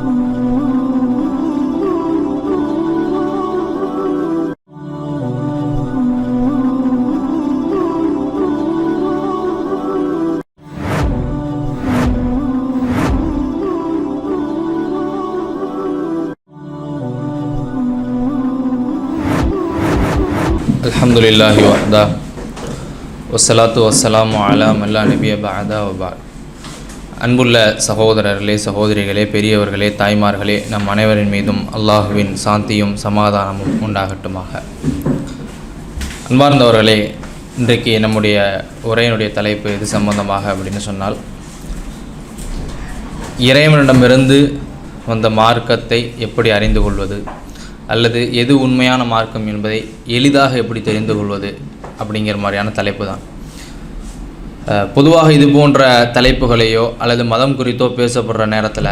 الحمد لله وحده والصلاة والسلام على من لا نبي بعد وبعد. அன்புள்ள சகோதரர்களே சகோதரிகளே பெரியவர்களே தாய்மார்களே நம் அனைவரின் மீதும் அல்லாஹுவின் சாந்தியும் சமாதானமும் உண்டாகட்டுமாக. அன்பார்ந்தவர்களே இன்றைக்கு நம்முடைய உரையினுடைய தலைப்பு இது சம்பந்தமாக அப்படின்னு சொன்னால் இறைவனிடமிருந்து வந்த மார்க்கத்தை எப்படி அறிந்து கொள்வது அல்லது எது உண்மையான மார்க்கம் என்பதை எளிதாக எப்படி தெரிந்து கொள்வது அப்படிங்கிற மாதிரியான தலைப்பு தான். பொதுவாக இது போன்ற தலைப்புகளையோ அல்லது மதம் குறித்தோ பேசப்படுற நேரத்தில்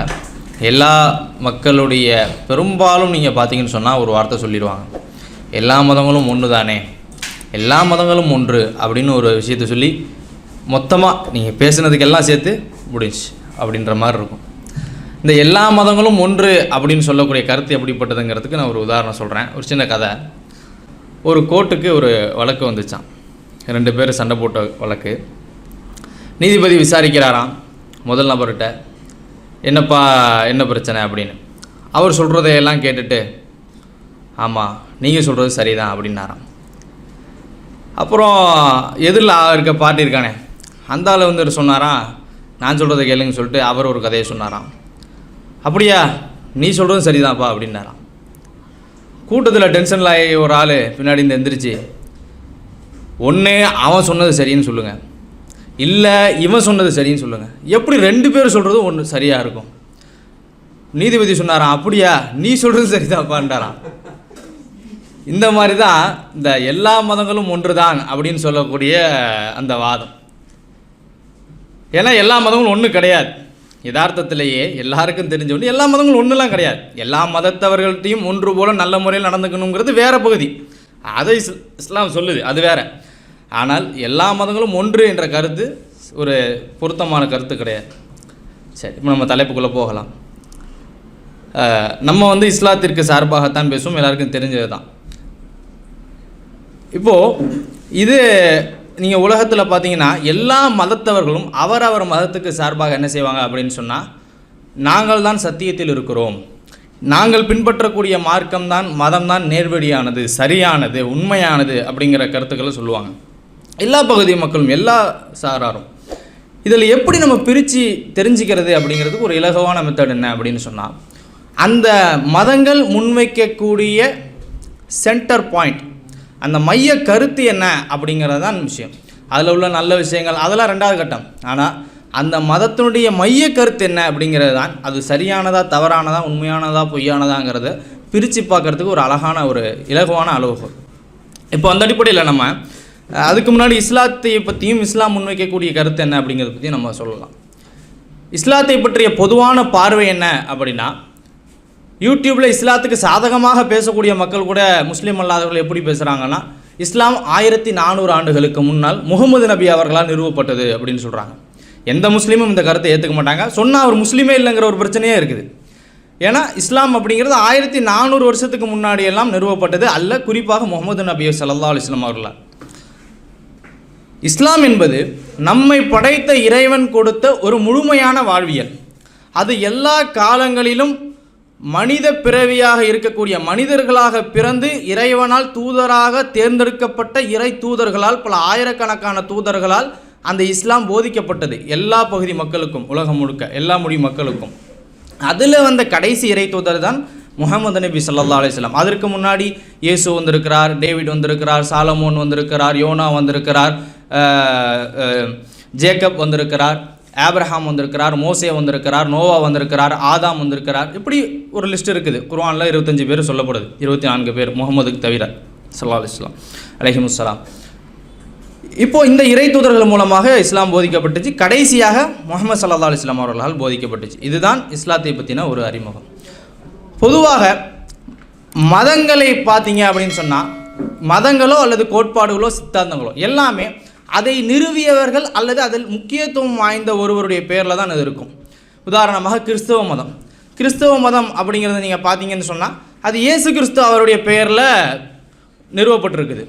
எல்லா மக்களுடைய பெரும்பாலும் நீங்கள் பார்த்தீங்கன்னு சொன்னால் ஒரு வார்த்தை சொல்லிடுவாங்க. எல்லா மதங்களும் ஒன்று தானே எல்லா மதங்களும் ஒன்று அப்படின்னு ஒரு விஷயத்தை சொல்லி மொத்தமாக நீங்கள் பேசுனதுக்கெல்லாம் சேர்த்து முடிஞ்சு அப்படின்ற மாதிரி இருக்கும். இந்த எல்லா மதங்களும் ஒன்று அப்படின்னு சொல்லக்கூடிய கருத்து எப்படிப்பட்டதுங்கிறதுக்கு நான் ஒரு உதாரணம் சொல்கிறேன் ஒரு சின்ன கதை. ஒரு கோர்ட்டுக்கு ஒரு வழக்கு வந்துச்சான் ரெண்டு பேர் சண்டை போட்ட வழக்கு. நீதிபதி விசாரிக்கிறாராம். முதல் நபர்கிட்ட என்னப்பா என்ன பிரச்சனை? அப்படின்னு. அவர் சொல்கிறதையெல்லாம் கேட்டுட்டு ஆமாம் நீங்கள் சொல்கிறது சரிதான் அப்படின்னாராம். அப்புறம் எதிரில் இருக்க பார்ட்டி இருக்கானே. அந்த ஆள் வந்து சொன்னாராம் நான் சொல்கிறத கேளுங்க சொல்லிட்டு அவர் ஒரு கதையை சொன்னாராம். அப்படியா நீ சொல்கிறதும் சரிதான்ப்பா அப்படின்னாராம். கூட்டத்தில் டென்ஷனில் ஆகி ஒரு ஆள் பின்னாடி இருந்து எந்திரிச்சு ஒன்று அவன் சொன்னது சரின்னு சொல்லுங்கள் இல்லை இவன் சொன்னது சரின்னு சொல்லுங்கள் எப்படி ரெண்டு பேரும் சொல்கிறதும் ஒன்று சரியாக இருக்கும்? நீதிபதி சொன்னாராம் அப்படியா? நீ சொல்கிறது சரிதான்ப்பான்றாராம் இந்த மாதிரி தான் இந்த எல்லா மதங்களும் ஒன்று தான் அப்படின்னு சொல்லக்கூடிய அந்த வாதம். ஏன்னா எல்லா மதங்களும் ஒன்று கிடையாது. யதார்த்தத்திலேயே எல்லாருக்கும் தெரிஞ்ச ஒன்று எல்லா மதங்களும் ஒன்றுலாம் கிடையாது. எல்லா மதத்தவர்கள்ட்டையும் ஒன்று போல நல்ல முறையில் நடந்துக்கணுங்கிறது வேற பகுதி. அதை இஸ்லாம் சொல்லுது அது வேற. ஆனால் எல்லா மதங்களும் ஒன்று என்ற கருத்து ஒரு பொருத்தமான கருத்து கிடையாது. சரி இப்போ நம்ம தலைப்புக்குள்ளே போகலாம். நம்ம வந்து இஸ்லாத்திற்கு சார்பாகத்தான் பேசுவோம். எல்லாருக்கும் தெரிஞ்சது தான் இப்போது இது நீங்கள் உலகத்தில் பார்த்தீங்கன்னா எல்லா மதத்தவர்களும் அவரவர் மதத்துக்கு சார்பாக என்ன செய்வாங்க அப்படின்னு சொன்னால் நாங்கள் தான் சத்தியத்தில் இருக்கிறோம். நாங்கள் பின்பற்றக்கூடிய மார்க்கம் தான் மதம் தான் நேர்வழியானது சரியானது உண்மையானது அப்படிங்கிற கருத்துக்களை சொல்லுவாங்க. எல்லா பகுதி மக்களும் எல்லா சாராரும் இதில் எப்படி நம்ம பிரித்து தெரிஞ்சுக்கிறது அப்படிங்கிறதுக்கு ஒரு இலகுவான மெத்தட் என்ன அப்படின்னு சொன்னால் அந்த மதங்கள் முன்வைக்கக்கூடிய சென்டர் பாயிண்ட் அந்த மைய கருத்து என்ன அப்படிங்கிறது தான் விஷயம். அதில் உள்ள நல்ல விஷயங்கள் அதெல்லாம் ரெண்டாவது கட்டம். ஆனால் அந்த மதத்தினுடைய மைய கருத்து என்ன அப்படிங்கிறது தான் அது சரியானதா தவறானதா உண்மையானதா பொய்யானதாங்கிறத பிரித்து பார்க்குறதுக்கு ஒரு அழகான ஒரு இலகுவான அளவுகோல். இப்போ அந்த அடிப்படையில் நம்ம அதுக்கு முன்னாடி இஸ்லாத்தை பற்றியும் இஸ்லாம் முன்வைக்கக்கூடிய கருத்து என்ன அப்படிங்கிறத பற்றி நம்ம சொல்லலாம். இஸ்லாத்தை பற்றிய பொதுவான பார்வை என்ன அப்படின்னா யூடியூப்பில் இஸ்லாத்துக்கு சாதகமாக பேசக்கூடிய மக்கள் கூட முஸ்லீம் அல்லாதவர்கள் எப்படி பேசுகிறாங்கன்னா இஸ்லாம் ஆயிரத்தி நானூறு ஆண்டுகளுக்கு முன்னால் முகமது நபி அவர்களால் நிறுவப்பட்டது அப்படின்னு சொல்கிறாங்க எந்த முஸ்லீமும் இந்த கருத்தை ஏற்றுக்க மாட்டாங்க. சொன்னால் அவர் முஸ்லீமே இல்லைங்கிற ஒரு பிரச்சனையே இருக்குது. ஏன்னா இஸ்லாம் அப்படிங்கிறது ஆயிரத்தி நானூறு வருஷத்துக்கு முன்னாடியெல்லாம் நிறுவப்பட்டது அல்ல குறிப்பாக முகமது நபி சல்லா அலிஸ்லாம் அவர்களால். இஸ்லாம் என்பது நம்மை படைத்த இறைவன் கொடுத்த ஒரு முழுமையான வாழ்வியல். அது எல்லா காலங்களிலும் மனித பிறவியாக இருக்கக்கூடிய மனிதர்களாக பிறந்து இறைவனால் தூதராக தேர்ந்தெடுக்கப்பட்ட இறை தூதர்களால் பல ஆயிரக்கணக்கான தூதர்களால் அந்த இஸ்லாம் போதிக்கப்பட்டது. எல்லா பகுதி மக்களுக்கும் உலகம் முழுக்க எல்லா மொழி மக்களுக்கும். அதில் வந்த கடைசி இறை தூதர் தான் முகமது நபி சல்லா அலிஸ்லாம் அதற்கு முன்னாடி இயேசு வந்திருக்கிறார் டேவிட் வந்திருக்கிறார் சாலமோன் வந்திருக்கிறார் யோனா வந்திருக்கிறார் ஜேக்கப் வந்திருக்கிறார் ஆப்ரஹாம் வந்திருக்கிறார் மோசே வந்திருக்கிறார் நோவா வந்திருக்கிறார் ஆதாம் வந்திருக்கிறார். இப்படி ஒரு லிஸ்ட் இருக்குது. குர்வானில் இருபத்தஞ்சி பேர் சொல்லப்படுது. இருபத்தி நான்கு பேர் முகமதுக்கு தவிர சல்லா அலைஹி அலஹிமுசலாம் இப்போது இப்போ இந்த இறை தூதர்கள் மூலமாக இஸ்லாம் போதிக்கப்பட்டுச்சு. கடைசியாக முகமது சல்லா அலிஸ்லாம் அவர்களால் போதிக்கப்பட்டுச்சு. இதுதான் இஸ்லாத்தை பற்றின ஒரு அறிமுகம். பொதுவாக மதங்களை பார்த்தீங்க அப்படின்னு சொன்னால் மதங்களோ அல்லது கோட்பாடுகளோ சித்தாந்தங்களோ எல்லாமே அதை நிறுவியவர்கள் அல்லது அதில் முக்கியத்துவம் வாய்ந்த ஒருவருடைய பேரில் தான் அது இருக்கும். உதாரணமாக கிறிஸ்தவ மதம். கிறிஸ்தவ மதம் அப்படிங்கிறத நீங்கள் பார்த்தீங்கன்னு சொன்னால் அது இயேசு கிறிஸ்து அவருடைய பெயரில் நிறுவப்பட்டிருக்குது.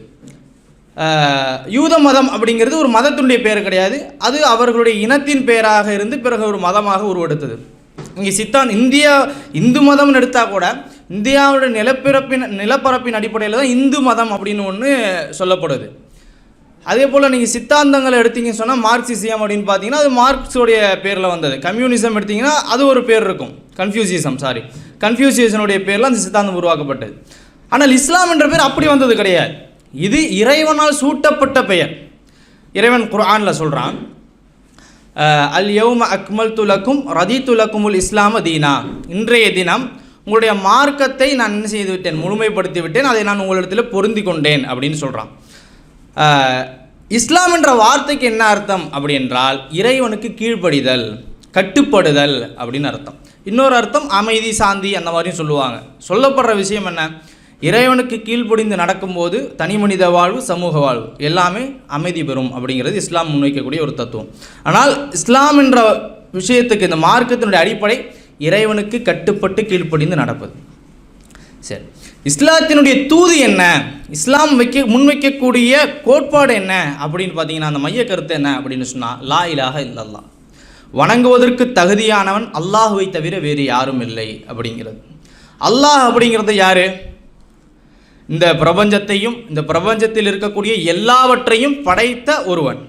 யூத மதம் அப்படிங்கிறது ஒரு மதத்தினுடைய பெயர் கிடையாது. அது அவர்களுடைய இனத்தின் பெயராக இருந்து பிறகு ஒரு மதமாக உருவெடுத்தது. இங்கே சித்தான் இந்தியா இந்து மதம்னு எடுத்தால் கூட இந்தியாவுடைய நிலப்பிறப்பின் நிலப்பரப்பின் அடிப்படையில் தான் இந்து மதம் அப்படின்னு ஒன்று சொல்லப்படுது. அதே போல் நீங்கள் சித்தாந்தங்களை எடுத்தீங்கன்னு சொன்னால் மார்க்சிசியம் அப்படின்னு பார்த்தீங்கன்னா அது மார்க்ஸோடைய பேரில் வந்தது. கம்யூனிசம் எடுத்தீங்கன்னா அது ஒரு பேர் இருக்கும். கன்ஃபியூசிசம் சாரி கன்ஃபியூசியஸனுடைய பேரில் அந்த சித்தாந்தம் உருவாக்கப்பட்டது. ஆனால் இஸ்லாம் என்ற பேர் அப்படி வந்தது கிடையாது. இது இறைவனால் சூட்டப்பட்ட பெயர். இறைவன் குரானில் சொல்கிறான் அல் யௌம அக்மல் துலக்கும் ரதி துலக்குமுல் இஸ்லாம தீனா. இன்றைய தினம் உங்களுடைய மார்க்கத்தை நான் என்ன செய்து விட்டேன் முழுமைப்படுத்தி விட்டேன் அதை நான் உங்களிடத்தில் பொருந்தி கொண்டேன் அப்படின்னு சொல்கிறான் இஸ்லாம் என்ற வார்த்தைக்கு என்ன அர்த்தம் அப்படி என்றால் இறைவனுக்கு கீழ்ப்படிதல் கட்டுப்படுதல் அப்படின்னு அர்த்தம். இன்னொரு அர்த்தம் அமைதி சாந்தி அந்த மாதிரியும் சொல்லுவாங்க. சொல்லப்படுற விஷயம் என்ன? இறைவனுக்கு கீழ்ப்படிந்து நடக்கும்போது தனி மனித வாழ்வு சமூக வாழ்வு எல்லாமே அமைதி பெறும் அப்படிங்கிறது இஸ்லாம் முன்வைக்கக்கூடிய ஒரு தத்துவம். ஆனால் இஸ்லாம் என்ற விஷயத்துக்கு இந்த மார்க்கத்தினுடைய அடிப்படை இறைவனுக்கு கட்டுப்பட்டு கீழ்ப்படிந்து நடப்பது. சரி. இஸ்லாத்தினுடைய தூது என்ன? இஸ்லாம் வைக்க முன்வைக்கக்கூடிய கோட்பாடு என்ன? அப்படின்னு பார்த்தீங்கன்னா அந்த மைய கருத்து என்ன அப்படின்னு சொன்னால் லா இலாக இல்லல்லா வணங்குவதற்கு தகுதியானவன் அல்லாஹுவை தவிர வேறு யாரும் இல்லை அப்படிங்கிறது. அல்லாஹ் அப்படிங்கிறது யார்? இந்த பிரபஞ்சத்தையும் இந்த பிரபஞ்சத்தில் இருக்கக்கூடிய எல்லாவற்றையும் படைத்த ஒருவன்.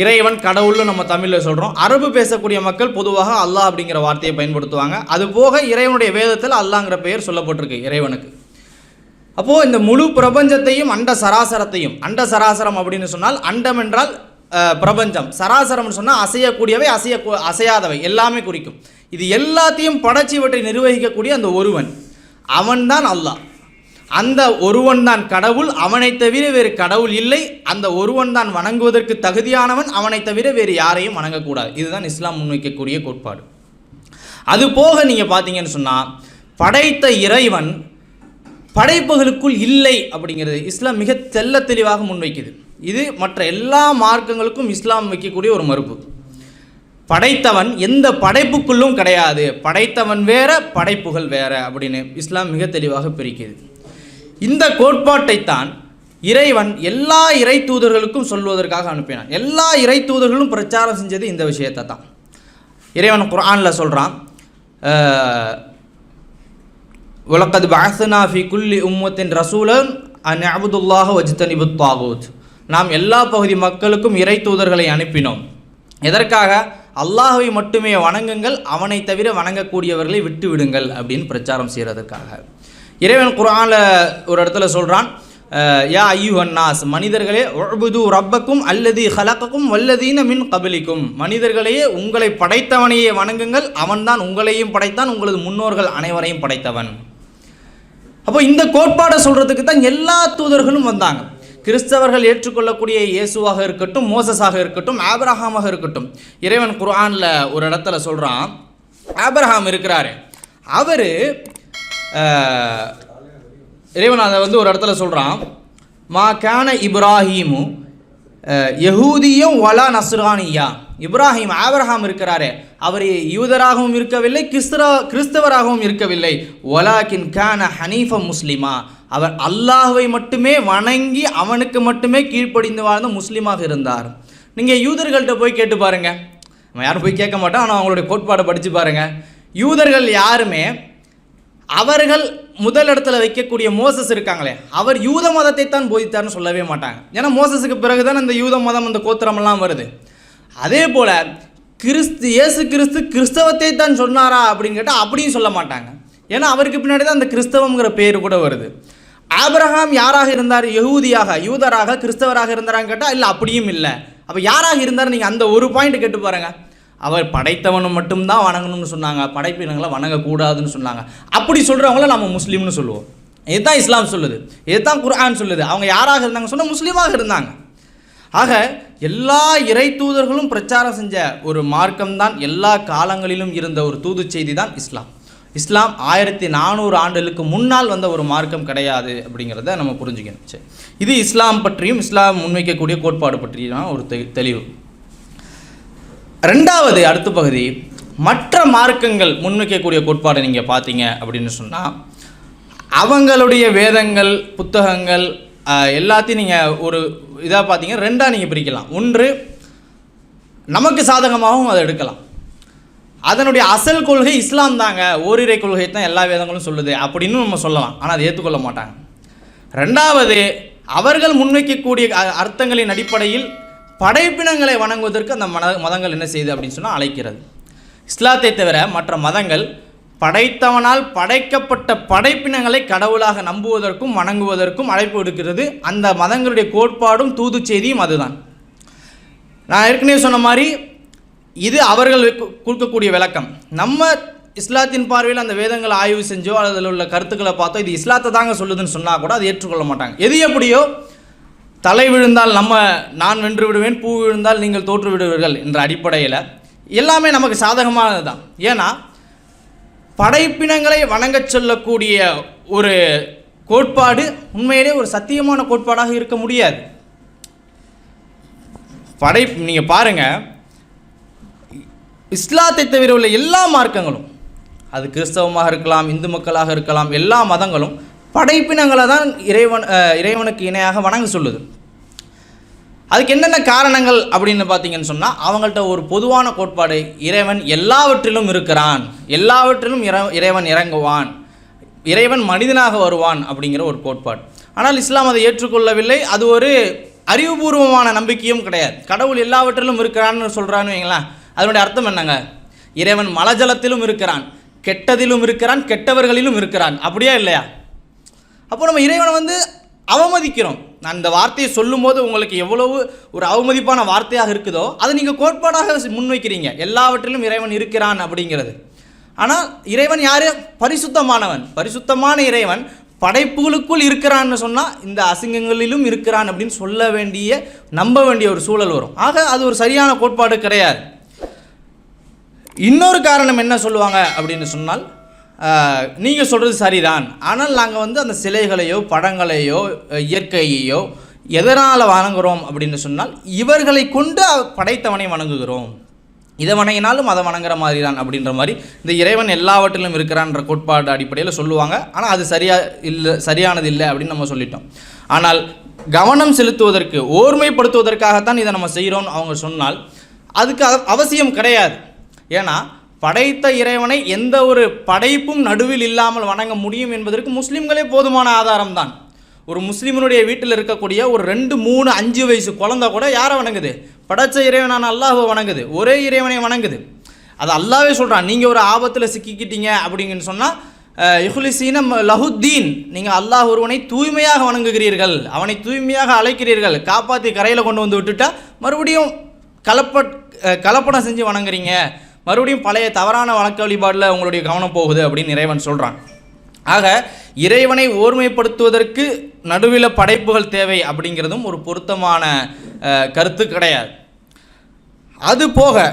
இறைவன் கடவுள்னு நம்ம தமிழில் சொல்கிறோம் அரபு பேசக்கூடிய மக்கள் பொதுவாக அல்லாஹ் அப்படிங்கிற வார்த்தையை பயன்படுத்துவாங்க. அது போக இறைவனுடைய வேதத்தில் அல்லாங்கிற பெயர் சொல்லப்பட்டிருக்கு இறைவனுக்கு. அப்போது இந்த முழு பிரபஞ்சத்தையும் அண்ட சராசரத்தையும் அண்ட சராசரம் அப்படின்னு சொன்னால் அண்டம் என்றால் பிரபஞ்சம். சராசரம்னு சொன்னால் அசையக்கூடியவை அசைய அசையாதவை எல்லாமே குறிக்கும். இது எல்லாத்தையும் படைச்சி இவற்றை நிர்வகிக்கக்கூடிய அந்த ஒருவன். அவன்தான் அல்லாஹ். அந்த ஒருவன் தான் கடவுள் அவனை தவிர வேறு கடவுள் இல்லை. அந்த ஒருவன் தான் வணங்குவதற்கு தகுதியானவன் அவனை தவிர வேறு யாரையும் வணங்கக்கூடாது. இதுதான் இஸ்லாம் முன்வைக்கக்கூடிய கோட்பாடு. அது போக நீங்கள் பார்த்தீங்கன்னு சொன்னால் படைத்த இறைவன் படைப்புகளுக்குள் இல்லை அப்படிங்கிறது இஸ்லாம் மிக தெல்ல தெளிவாக முன்வைக்குது. இது மற்ற எல்லா மார்க்கங்களுக்கும் இஸ்லாம் வைக்கக்கூடிய ஒரு மறுப்பு. படைத்தவன் எந்த படைப்புக்குள்ளும் கிடையாது. படைத்தவன் வேற படைப்புகள் வேற அப்படின்னு இஸ்லாம் மிக தெளிவாக பிரிக்குது. இந்த கோட்பாட்டைத்தான் இறைவன் எல்லா இறை தூதர்களுக்கும் சொல்வதற்காக அனுப்பினான். எல்லா இறை தூதர்களும் பிரச்சாரம் செஞ்சது இந்த விஷயத்தை தான். இறைவன் குரானில் சொல்கிறான் உலகது பாசனா ஃபி குல்லி உம்மத்தின் ரசூலன் அன் அபுதுல்லாஹ் வஜ்தனிபு தாகூத் நாம் எல்லா பகுதி மக்களுக்கும் இறை தூதர்களை அனுப்பினோம். எதற்காக? அல்லாஹை மட்டுமே வணங்குங்கள் அவனை தவிர வணங்கக்கூடியவர்களை விட்டு விடுங்கள் அப்படின்னு பிரச்சாரம் செய்கிறதுக்காக இறைவன் குரானில் ஒரு இடத்துல சொல்கிறான் யா ஐயுஹன்னாஸ் மனிதர்களே உஅ்புது ரப்பக்கும் அல்லது ஹலக்கக்கும் வல்லதீன மின் கபலிக்கும். மனிதர்களையே உங்களை படைத்தவனையே வணங்குங்கள் அவன்தான் உங்களையும் படைத்தான் உங்களது முன்னோர்கள் அனைவரையும் படைத்தவன். அப்போ இந்த கோட்பாடை சொல்கிறதுக்கு தான் எல்லா தூதர்களும் வந்தாங்க. கிறிஸ்தவர்கள் ஏற்றுக்கொள்ளக்கூடிய இயேசுவாக இருக்கட்டும் மோசஸாக இருக்கட்டும் ஆப்ரஹாமாக இருக்கட்டும் இறைவன் குர்ஆனில் ஒரு இடத்துல சொல்கிறான் ஆப்ரஹாம் இருக்கிறாரு. அவர் இறைவன் அதை வந்து ஒரு இடத்துல சொல்கிறான் மா கான இப்ராஹீமு யகூதியும் வலா நஸ்ரானியா. இப்ராஹிம் ஆபரஹாம் இருக்கிறாரே அவர் யூதராகவும் இருக்கவில்லை கிறிஸ்தரா கிறிஸ்தவராகவும் இருக்கவில்லை. ஒலாக்கின் கான ஹனீஃப முஸ்லிமா. அவர் அல்லாஹுவை மட்டுமே வணங்கி அவனுக்கு மட்டுமே கீழ்ப்படிந்து வாழ்ந்த முஸ்லீமாக இருந்தார். நீங்கள் யூதர்கள்ட்ட போய் கேட்டு பாருங்க. நம்ம யாரும் போய் கேட்க மாட்டோம் ஆனால் அவங்களுடைய கோட்பாடை படித்து பாருங்கள் யூதர்கள் யாருமே அவர்கள் முதல் இடத்துல வைக்கக்கூடிய மோசஸ் இருக்காங்களே அவர் யூத மதத்தை தான் போதித்தார்னு சொல்லவே மாட்டாங்க. ஏன்னா மோசஸுக்கு பிறகுதான் இந்த யூத மதம் அந்த கோத்திரமெல்லாம் வருது. அதே போல் கிறிஸ்து இயேசு கிறிஸ்து கிறிஸ்தவத்தை தான் சொன்னாரா அப்படின்னு கேட்டால் அப்படியும் சொல்ல மாட்டாங்க. ஏன்னா அவருக்கு பின்னாடி தான் அந்த கிறிஸ்தவங்கிற பேர் கூட வருது. ஆபிரகாம் யாராக இருந்தார்? யகூதியாக யூதராக கிறிஸ்தவராக இருந்தாரான்னு கேட்டால் இல்லை அப்படியும் இல்லை. அப்போ யாராக இருந்தார்? நீங்கள் அந்த ஒரு பாயிண்ட் கேட்டு பாருங்கள் அவர் படைத்தவனும் மட்டும்தான் வணங்கணும்னு சொன்னாங்க. படைப்பினங்களை வணங்கக்கூடாதுன்னு சொன்னாங்க. அப்படி சொல்கிறவங்கள நம்ம முஸ்லீம்னு சொல்லுவோம். இதுதான் இஸ்லாம் சொல்லுது. இதுதான் குர்ஆன் சொல்லுது. அவங்க யாராக இருந்தாங்க சொன்னால் முஸ்லீமாக இருந்தாங்க. ஆக எல்லா இறை தூதர்களும் பிரச்சாரம் செஞ்ச ஒரு மார்க்கம்தான் எல்லா காலங்களிலும் இருந்த ஒரு தூது செய்தி தான் இஸ்லாம். இஸ்லாம் ஆயிரத்தி நானூறு ஆண்டுகளுக்கு முன்னால் வந்த ஒரு மார்க்கம் கிடையாது அப்படிங்கிறத நம்ம புரிஞ்சுக்கணும். சரி. இது இஸ்லாம் பற்றியும் இஸ்லாம் முன்வைக்கக்கூடிய கோட்பாடு பற்றியான ஒரு தெ- தெளிவு. ரெண்டாவது அடுத்த பகுதி மற்ற மார்க்கங்கள் முன்வைக்கக்கூடிய கோட்பாடை நீங்கள் பார்த்தீங்க அப்படின்னு சொன்னால் அவங்களுடைய வேதங்கள் புத்தகங்கள் எல்லாத்தையும் நீங்கள் ஒரு இதாக பார்த்தீங்க ரெண்டாக நீங்கள் பிரிக்கலாம். ஒன்று நமக்கு சாதகமாகவும் அதை எடுக்கலாம். அதனுடைய அசல் கொள்கை இஸ்லாம் தாங்க. ஓரிரை கொள்கை தான் எல்லா வேதங்களும் சொல்லுது அப்படின்னு நம்ம சொல்லலாம். ஆனால் அதை ஏற்றுக்கொள்ள மாட்டாங்க. ரெண்டாவது அவர்கள் முன்வைக்கக்கூடிய அர்த்தங்களின் அடிப்படையில் படைப்பினங்களை வணங்குவதற்கு அந்த மத மதங்கள் என்ன செய்யுது அப்படின்னு சொன்னால் அழைக்கிறது. இஸ்லாத்தை தவிர மற்ற மதங்கள் படைத்தவனால் படைக்கப்பட்ட படைப்பினங்களை கடவுளாக நம்புவதற்கும் வணங்குவதற்கும் அழைப்பு விடுக்கிறது. அந்த மதங்களுடைய கோட்பாடும் தூது செய்தியும் அதுதான். நான் ஏற்கனவே சொன்ன மாதிரி இது அவர்கள் கொடுக்கக்கூடிய விளக்கம். நம்ம இஸ்லாத்தின் பார்வையில் அந்த வேதங்களை ஆய்வு செஞ்சோ அல்லது அதில் உள்ள கருத்துக்களை பார்த்தோ இது இஸ்லாத்தை தாங்க சொல்லுதுன்னு சொன்னால் கூட அதை ஏற்றுக்கொள்ள மாட்டாங்க. எது எப்படியோ தலை விழுந்தால் நம்ம நான் வென்று விடுவேன் பூ விழுந்தால் நீங்கள் தோற்று விடுவீர்கள் என்ற அடிப்படையில் எல்லாமே நமக்கு சாதகமானது தான் ஏன்னா படைப்பினங்களை வணங்கச் சொல்லக்கூடிய ஒரு கோட்பாடு உண்மையிலே ஒரு சத்தியமான கோட்பாடாக இருக்க முடியாது. படை நீங்கள் பாருங்கள் இஸ்லாத்தை தவிர உள்ள எல்லா மார்க்கங்களும் அது கிறிஸ்தவமாக இருக்கலாம் இந்து மக்களாக இருக்கலாம் எல்லா மதங்களும் படைப்பினங்களை தான் இறைவன் இறைவனுக்கு இணையாக வணங்க சொல்லுது. அதுக்கு என்னென்ன காரணங்கள் அப்படின்னு பார்த்தீங்கன்னு சொன்னால் அவங்கள்ட்ட ஒரு பொதுவான கோட்பாடு இறைவன் எல்லாவற்றிலும் இருக்கிறான். எல்லாவற்றிலும் இற இறைவன் இறங்குவான். இறைவன் மனிதனாக வருவான் அப்படிங்கிற ஒரு கோட்பாடு. ஆனால் இஸ்லாம் அதை ஏற்றுக்கொள்ளவில்லை. அது ஒரு அறிவுபூர்வமான நம்பிக்கையும் கிடையாது. கடவுள் எல்லாவற்றிலும் இருக்கிறான்னு சொல்கிறான்னு வைங்களேன். அதனுடைய அர்த்தம் என்னங்க? இறைவன் மலஜலத்திலும் இருக்கிறான். கெட்டதிலும் இருக்கிறான் கெட்டவர்களிலும் இருக்கிறான். அப்படியா இல்லையா? அப்போ நம்ம இறைவனை வந்து அவமதிக்கிறோம். நான் இந்த வார்த்தையை சொல்லும்போது உங்களுக்கு எவ்வளவு ஒரு அவமதிப்பான வார்த்தையாக இருக்குதோ அதை நீங்கள் கோட்பாடாக முன்வைக்கிறீங்க. எல்லாவற்றிலும் இறைவன் இருக்கிறான் அப்படிங்கிறது. ஆனால் இறைவன் யார்? பரிசுத்தமானவன். பரிசுத்தமான இறைவன் படைப்புகளுக்குள் இருக்கிறான்னு சொன்னால் இந்த அசிங்கங்களிலும் இருக்கிறான் அப்படின்னு சொல்ல வேண்டிய நம்ப வேண்டிய ஒரு சூழல் வரும். ஆக அது ஒரு சரியான கோட்பாடு கிடையாது. இன்னொரு காரணம் என்ன சொல்லுவாங்க அப்படின்னு சொன்னால் நீங்கள் சொல்கிறது சரிதான். ஆனால் நாங்கள் வந்து அந்த சிலைகளையோ படங்களையோ இயற்கையையோ எதனால் வணங்குகிறோம் அப்படின்னு சொன்னால் இவர்களை கொண்டு படைத்தவனை வணங்குகிறோம். இதை வணங்கினாலும் அதை வணங்குற மாதிரி தான் அப்படின்ற மாதிரி இந்த இறைவன் எல்லாவற்றிலும் இருக்கிறான்ற கோட்பாடு அடிப்படையில் சொல்லுவாங்க. ஆனால் அது சரியாக இல்லை சரியானது இல்லை அப்படின்னு நம்ம சொல்லிட்டோம். ஆனால் கவனம் செலுத்துவதற்கு ஓர்மைப்படுத்துவதற்காகத்தான் இதை நம்ம செய்கிறோம்னு அவங்க சொன்னால் அதுக்கு அவசியம் கிடையாது. ஏன்னா படைத்த இறைவனை எந்த ஒரு படைப்பும் நடுவில் இல்லாமல் வணங்க முடியும் என்பதற்கு முஸ்லீம்களே போதுமான ஆதாரம் தான் ஒரு முஸ்லீமனுடைய வீட்டில் இருக்கக்கூடிய ஒரு ரெண்டு மூணு அஞ்சு வயசு குழந்தை கூட யாரை வணங்குது? படைச்ச இறைவனான அல்லாஹை வணங்குது. ஒரே இறைவனை வணங்குது. அது அல்லாவே சொல்கிறான் நீங்கள் ஒரு ஆபத்தில் சிக்கிக்கிட்டீங்க அப்படிங்கன்னு சொன்னால் இஹுலிசீன லஹுத்தீன் நீங்கள் அல்லாஹ் ஒருவனை தூய்மையாக வணங்குகிறீர்கள். அவனை தூய்மையாக அழைக்கிறீர்கள். காப்பாற்றி கரையில் கொண்டு வந்து விட்டுட்டா மறுபடியும் கலப்ப கலப்படம் செஞ்சு வணங்குறீங்க. மறுபடியும் பழைய தவறான வழக்க வழிபாடில் உங்களுடைய கவனம் போகுது அப்படின்னு இறைவன் சொல்கிறான் ஆக இறைவனை ஓர்மைப்படுத்துவதற்கு நடுவில் படைப்புகள் தேவை அப்படிங்கிறதும் ஒரு பொருத்தமான கருத்து கிடையாது. அது போக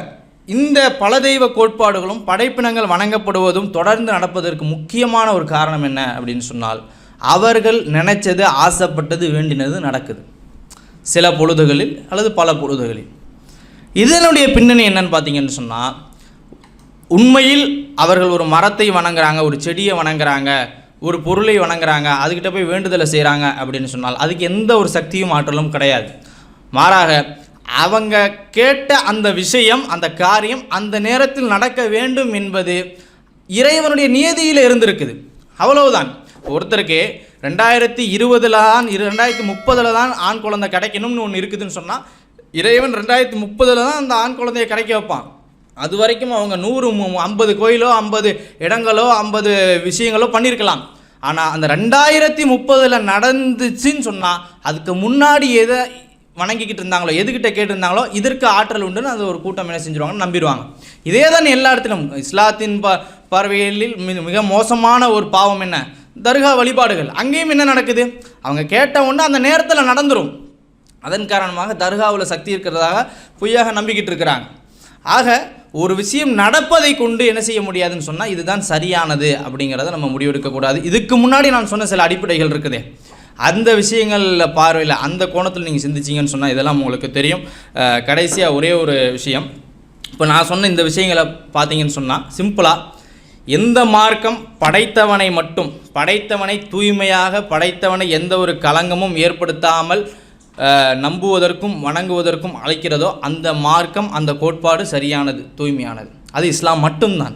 இந்த பல தெய்வ கோட்பாடுகளும் படைப்பினங்கள் வணங்கப்படுவதும் தொடர்ந்து நடப்பதற்கு முக்கியமான ஒரு காரணம் என்ன அப்படின்னு சொன்னால் அவர்கள் நினைச்சது ஆசைப்பட்டது வேண்டினது நடக்குது. சில பொழுதுகளில் அல்லது பல பொழுதுகளில். இதனுடைய பின்னணி என்னன்னு பார்த்தீங்கன்னு சொன்னால் உண்மையில் அவர்கள் ஒரு மரத்தை வணங்குறாங்க ஒரு செடியை வணங்குறாங்க ஒரு பொருளை வணங்குறாங்க அதுக்கிட்ட போய் வேண்டுதலை செய்கிறாங்க அப்படின்னு சொன்னால் அதுக்கு எந்த ஒரு சக்தியும் ஆற்றலும் கிடையாது. மாறாக அவங்க கேட்ட அந்த விஷயம் அந்த காரியம் அந்த நேரத்தில் நடக்க வேண்டும் என்பது இறைவனுடைய நியதியில் இருந்திருக்குது. அவ்வளவுதான். ஒருத்தருக்கு ரெண்டாயிரத்தி இருபதில் தான் இரு ரெண்டாயிரத்தி முப்பதில் தான் ஆண் குழந்தை கிடைக்கணும்னு ஒன்று இருக்குதுன்னு சொன்னால் இறைவன் ரெண்டாயிரத்தி முப்பதில் தான் அந்த ஆண் குழந்தையை கிடைக்க வைப்பான். அது வரைக்கும் அவங்க நூறு மு- ஐம்பது கோயிலோ ஐம்பது இடங்களோ ஐம்பது விஷயங்களோ பண்ணியிருக்கலாம் ஆனால் அந்த ரெண்டாயிரத்தி முப்பதில் நடந்துச்சுன்னு சொன்னால் அதுக்கு முன்னாடி எதை வணங்கிக்கிட்டு இருந்தாங்களோ எதுக்கிட்ட கேட்டிருந்தாங்களோ இதற்கு ஆற்றல் உண்டுன்னு அது ஒரு கூட்டம் என்ன செஞ்சுருவாங்கன்னு நம்பிடுவாங்க. இதே தான் எல்லா இடத்துலும் இஸ்லாத்தின் ப பார்வையில் மிக- மிக மோசமான ஒரு பாவம் என்ன? தர்கா வழிபாடுகள். அங்கேயும் என்ன நடக்குது? அவங்க கேட்ட ஒன்று அந்த நேரத்தில் நடந்துடும் அதன் காரணமாக தர்காவில் சக்தி இருக்கிறதாக பொய்யாக நம்பிக்கிட்டு இருக்கிறாங்க. ஆக ஒரு விஷயம் நடப்பதை கொண்டு என்ன செய்ய முடியாதுன்னு சொன்னால் இதுதான் சரியானது அப்படிங்கிறத நம்ம முடிவெடுக்கக்கூடாது. இதுக்கு முன்னாடி நான் சொன்ன சில அடிப்படைகள் இருக்குது. அந்த விஷயங்களில் பார்வையில் அந்த கோணத்தில் நீங்கள் சிந்திச்சீங்கன்னு சொன்னால் இதெல்லாம் உங்களுக்கு தெரியும். கடைசியாக ஒரே ஒரு விஷயம். இப்போ நான் சொன்ன இந்த விஷயங்களை பார்த்தீங்கன்னு சொன்னால் சிம்பிளாக எந்த மார்க்கம் படைத்தவனை மட்டும் படைத்தவனை தூய்மையாக படைத்தவனை எந்த ஒரு களங்கமும் ஏற்படுத்தாமல் நம்புவதற்கும் வணங்குவதற்கும் அழைக்கிறதோ அந்த மார்க்கம் அந்த கோட்பாடு சரியானது தூய்மையானது. அது இஸ்லாம் மட்டும்தான்.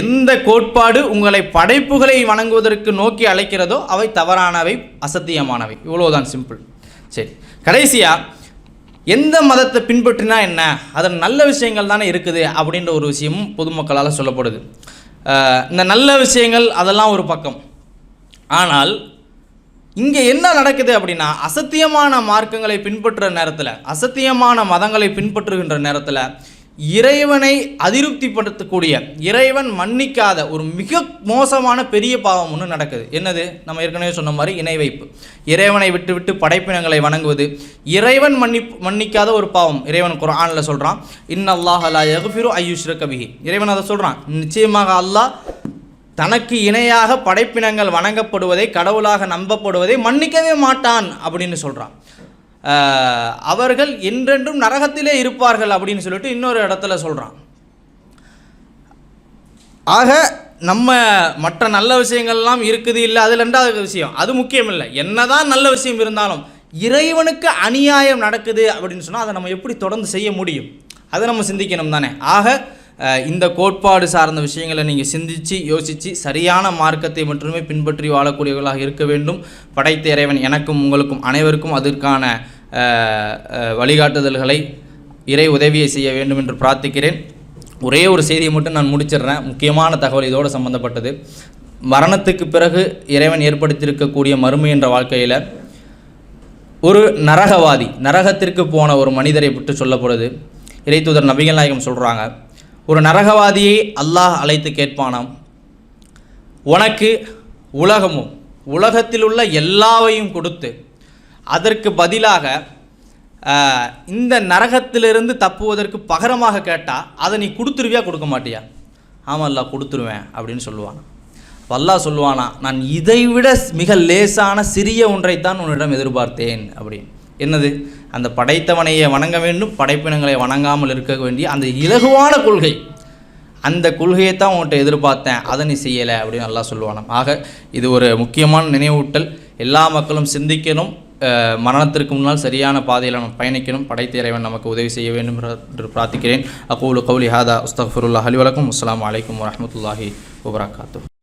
எந்த கோட்பாடு உங்களை படைப்புகளை வணங்குவதற்கு நோக்கி அழைக்கிறதோ அவை தவறானவை அசத்தியமானவை. இவ்வளோதான் சிம்பிள். சரி கடைசியாக எந்த மதத்தை பின்பற்றினா என்ன? அதன் நல்ல விஷயங்கள் தானே இருக்குது அப்படின்ற ஒரு விஷயமும் பொதுமக்களால் சொல்லப்படுது. இந்த நல்ல விஷயங்கள் அதெல்லாம் ஒரு பக்கம். ஆனால் இங்கே என்ன நடக்குது அப்படின்னா அசத்தியமான மார்க்கங்களை பின்பற்றுற நேரத்தில் அசத்தியமான மதங்களை பின்பற்றுகின்ற நேரத்தில் இறைவனை அதிருப்திப்படுத்தக்கூடிய இறைவன் மன்னிக்காத ஒரு மிக மோசமான பெரிய பாவம் ஒன்று நடக்குது. என்னது? நம்ம ஏற்கனவே சொன்ன மாதிரி இணை வைப்பு இறைவனை விட்டுவிட்டு படைப்பினங்களை வணங்குவது இறைவன் மன்னி மன்னிக்காத ஒரு பாவம். இறைவன் குரானில் சொல்கிறான் இன்னல்லாஹலா லா ஐயுஷ்ர கபிஹி இறைவன் அதை சொல்கிறான் நிச்சயமாக அல்லாஹ் தனக்கு இணையாக படைப்பினங்கள் வணங்கப்படுவதை கடவுளாக நம்பப்படுவதை மன்னிக்கவே மாட்டான் அப்படின்னு சொல்கிறான் அவர்கள் என்றென்றும் நரகத்திலே இருப்பார்கள் அப்படின்னு சொல்லிட்டு இன்னொரு இடத்துல சொல்கிறான் ஆக நம்ம மற்ற நல்ல விஷயங்கள்லாம் இருக்குது இல்லை அது ரெண்டாவது விஷயம் அது முக்கியம் இல்லை என்னதான் நல்ல விஷயம் இருந்தாலும் இறைவனுக்கு அநியாயம் நடக்குது அப்படின்னு சொன்னால் அதை நம்ம எப்படி தொடர்ந்து செய்ய முடியும்? அதை நம்ம சிந்திக்கணும் தானே. ஆக இந்த கோட்பாடு சார்ந்த விஷயங்களை நீங்கள் சிந்திச்சு யோசித்து சரியான மார்க்கத்தை மட்டுமே பின்பற்றி வாழக்கூடியவர்களாக இருக்க வேண்டும். படைத்த இறைவன் எனக்கும் உங்களுக்கும் அனைவருக்கும் அதற்கான வழிகாட்டுதல்களை இறை உதவியை செய்ய வேண்டும் என்று பிரார்த்திக்கிறேன். ஒரே ஒரு செய்தியை மட்டும் நான் முடிச்சிடுறேன். முக்கியமான தகவல் இதோடு சம்பந்தப்பட்டது. மரணத்துக்கு பிறகு இறைவன் ஏற்படுத்தியிருக்கக்கூடிய மறுமை என்ற வாழ்க்கையில் ஒரு நரகவாதி நரகத்திற்கு போன ஒரு மனிதரை பற்றி சொல்லப்படுது. இறைத்தூதர் நபிகள் நாயகம் சொல்கிறாங்க ஒரு நரகவாதியை அல்லாஹ் அழைத்து கேட்பானாம். உனக்கு உலகமும் உலகத்தில் உள்ள எல்லாவையும் கொடுத்து அதற்கு பதிலாக இந்த நரகத்திலிருந்து தப்புவதற்கு பகரமாக கேட்டால் அதை நீ கொடுத்துருவியா கொடுக்க மாட்டியா? ஆமாம் அல்லா கொடுத்துருவேன் அப்படின்னு சொல்லுவான். வல்லா அல்லாஹ் சொல்லுவானா நான் இதைவிட மிக லேசான சிறிய ஒன்றைத்தான் உன்னிடம் எதிர்பார்த்தேன் அப்படின்னு. என்னது? அந்த படைத்தவனையை வணங்க வேண்டும் படைப்பினங்களை வணங்காமல் இருக்க வேண்டிய அந்த இலகுவான கொள்கை. அந்த கொள்கையை தான் உன்கிட்ட எதிர்பார்த்தேன் அதை நீ செய்யலை அப்படின்னு நல்லா சொல்லுவானாம். ஆக இது ஒரு முக்கியமான நினைவூட்டல். எல்லா மக்களும் சிந்திக்கணும். மரணத்திற்கு முன்னால் சரியான பாதையில் நம்ம பயணிக்கணும். படைத்த இறைவன் நமக்கு உதவி செய்ய வேண்டும் என்று பிரார்த்திக்கிறேன். அகூலு கௌலி ஹாதா உஸ்தஃபருல்லா அலி வலக்கும். அஸ்ஸலாமு அலைக்கும் வரஹ்மத்துல்லாஹி வபரகாத்து